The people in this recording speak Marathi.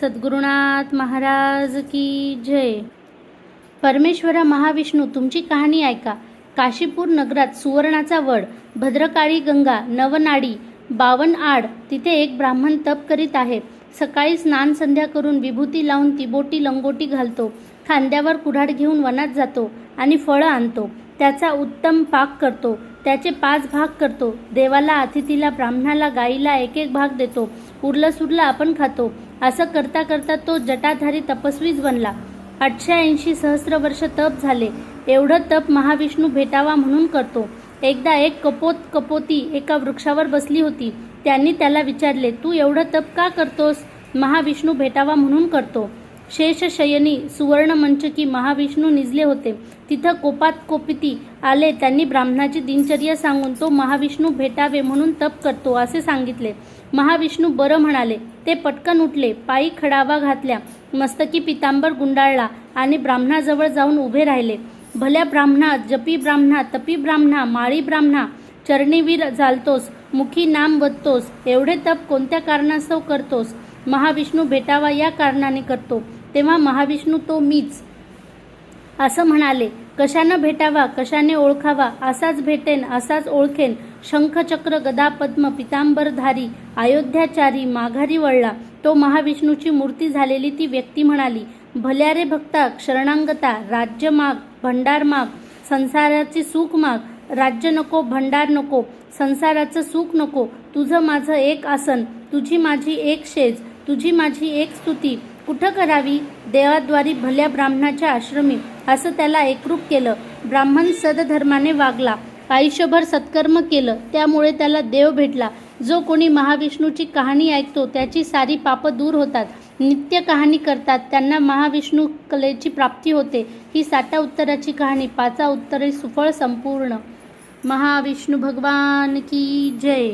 सद्गुरुनाथ महाराज की जय. परमेश्वरा महाविष्णू तुमची कहाणी ऐका. काशीपूर नगरात सुवर्णाचा वड भद्रकाळी गंगा नवनाडी बावन आड तिथे एक ब्राह्मण तप करीत आहे. सकाळी स्नान संध्या करून विभूती लावून तिबोटी लंगोटी घालतो. खांद्यावर कुऱ्हाड घेऊन वनात जातो आणि फळं आणतो. त्याचा उत्तम पाक करतो. त्याचे पाच भाग करतो. देवाला अतिथीला ब्राह्मणाला गाईला एक एक भाग देतो. उरलं सुरलं आपण खातो. असं करता करता तो जटाधारी तपस्वीच बनला. आठशे ऐंशी सहस्र वर्ष तप झाले. एवढं तप महाविष्णू भेटावा म्हणून करतो. एकदा एक कपोत कपोती एका वृक्षावर बसली होती. त्यांनी त्याला विचारले तू एवढं तप का करतोस? महाविष्णू भेटावा म्हणून करतो. शेषशयनी सुवर्णमंचकी महाविष्णू निजले होते. तिथं कोपात कोपिती आले. त्यांनी ब्राह्मणाची दिनचर्या सांगून तो महाविष्णू भेटावे म्हणून तप करतो असे सांगितले. महाविष्णू बरं म्हणाले. ते पटकन उठले. पायी खडावा घातल्या. मस्तकी पितांबर गुंडाळला आणि ब्राह्मणाजवळ जाऊन उभे राहिले. भल्या ब्राह्मणा जपी ब्राह्मणा तपी ब्राह्मणा माळी ब्राह्मणा चरणीवीर झालतोस मुखी नाम वधतोस एवढे तप कोणत्या कारणास्तव करतोस? महाविष्णू भेटावा या कारणाने करतो. तेव्हा महाविष्णू तो मीच. असं म्हणाले कशानं भेटावा कशाने ओळखावा? असाच भेटेन असाच ओळखेन. शंखचक्र गदा पद्म पितांबरधारी अयोध्याचारी माघारी वळला. तो महाविष्णूची मूर्ती झालेली ती व्यक्ती म्हणाली भल्या रे भक्ता शरणांगता राज्य माग भंडार माग संसाराची सुख माग राज्य नको भंडार नको संसाराचं सुख नको तुझं माझं एक आसन तुझी माझी एक शेज तुझी माझी एक स्तुती कुठं करावी? देवाद्वारी भल्या ब्राह्मणाच्या आश्रमी असं त्याला एकरूप केलं. ब्राह्मण सदधर्माने वागला. आयुष्यभर सत्कर्म केलं. त्यामुळे त्याला देव भेटला. जो कोणी महाविष्णूची कहाणी ऐकतो त्याची सारी पापं दूर होतात. नित्य कहाणी करतात. त्यांना महाविष्णू कलेची प्राप्ती होते. ही साता उत्तराची कहाणी पाचा उत्तरे सुफळ संपूर्ण. महाविष्णू भगवान की जय.